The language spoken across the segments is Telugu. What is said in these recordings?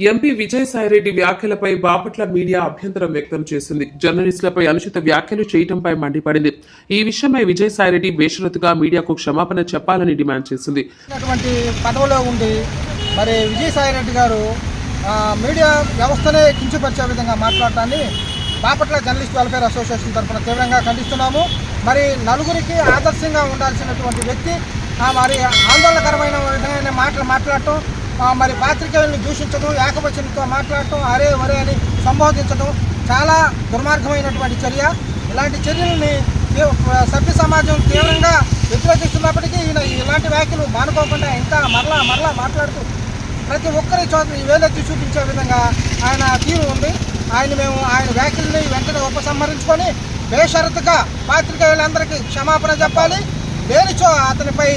ఎంపీ విజయసాయిరెడ్డి వ్యాఖ్యలపై బాపట్ల మీడియా అభ్యంతరం వ్యక్తం చేసింది. జర్నలిస్టులపై అనుచిత వ్యాఖ్యలు చేయటంపై మండిపడింది. ఈ విషయమై విజయసాయిరెడ్డి బేషరతుగా మీడియాకు క్షమాపణ చెప్పాలని డిమాండ్ చేసింది. పదవిలో ఉండి మరి విజయసాయిరెడ్డి గారు మీడియా వ్యవస్థనే కించపరిచే విధంగా మాట్లాడటాన్ని బాపట్ల జర్నలిస్ట్ వెల్ఫేర్ అసోసియేషన్ తరఫున తీవ్రంగా ఖండిస్తున్నాము. మరి నలుగురికి ఆదర్శంగా ఉండాల్సినటువంటి వ్యక్తి ఆ, మరి ఆందోళనకరమైన విధమైన మాటలు మాట్లాడటం మరి పాత్రికేయులను దూషించడం ఏకవచనంతో మాట్లాడటం అరే వరే అని సంబోధించడం చాలా దుర్మార్గమైనటువంటి చర్య. ఇలాంటి చర్యల్ని సభ్య సమాజం తీవ్రంగా వ్యతిరేకిస్తున్నప్పటికీ ఈయన ఇలాంటి వ్యాఖ్యలు మానుకోకుండా ఇంకా మరలా మరలా మాట్లాడుతూ ప్రతి ఒక్కరి చోట ఈ వేలెత్తి చూపించే విధంగా ఆయన తీరు ఉంది. ఆయన మేము ఆయన వ్యాఖ్యల్ని వెంటనే ఉపసంహరించుకొని బేషరతుగా పాత్రికేయులందరికీ క్షమాపణ చెప్పాలి. లేనిచో అతనిపై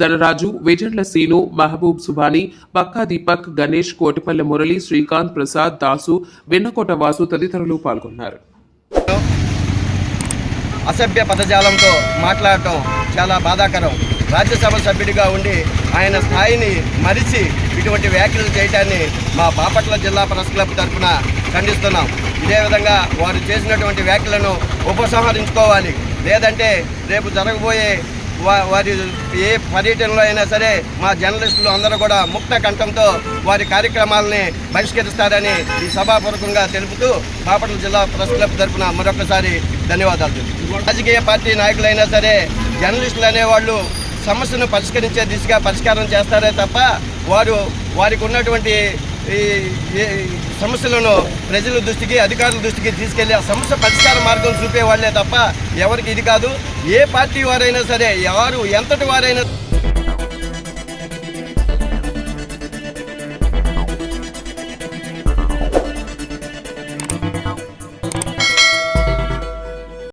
ధనరాజు వెజర్ల సీను మహబూబ్ సుభాని పక్కా దీపక్ గణేష్ కోటిపల్లె మురళి శ్రీకాంత్ ప్రసాద్ దాసు వెన్నకోట వాసు తదితరులు పాల్గొన్నారు. అసభ్య పదజాలంతో మాట్లాడటం చాలా బాధాకరం. రాజ్యసభ సభ్యుడిగా ఉండి ఆయన స్థాయిని మరిచి ఇటువంటి వ్యాఖ్యలు చేయడాన్ని మా బాపట్ల జిల్లా ప్రెస్ క్లబ్ తరఫున ఖండిస్తున్నాం. ఇదే విధంగా వారు చేసినటువంటి వ్యాఖ్యలను ఉపసంహరించుకోవాలి. లేదంటే రేపు జరగబోయే వారి ఏ పర్యటనలో అయినా సరే మా జర్నలిస్టులు అందరూ కూడా ముక్త కంఠంతో వారి కార్యక్రమాలని బహిష్కరిస్తారని ఈ సభాపూర్వకంగా తెలుపుతూ బాపట్ల జిల్లా ప్రెస్ క్లబ్ తరఫున మరొకసారి ధన్యవాదాలు రాజకీయ పార్టీ నాయకులైనా సరే జర్నలిస్టులు అనేవాళ్ళు సమస్యను పరిష్కరించే దిశగా పరిష్కారం చేస్తారే తప్ప వారు వారికి ఉన్నటువంటి ఈ సమస్యలను ప్రజల దృష్టికి అధికారుల దృష్టికి తీసుకెళ్ళి ఆ సమస్య పరిష్కార మార్గం చూపే వాళ్ళే తప్ప ఎవరికి ఇది కాదు. ఏ పార్టీ వారైనా సరే ఎవరు ఎంతటి వారైనా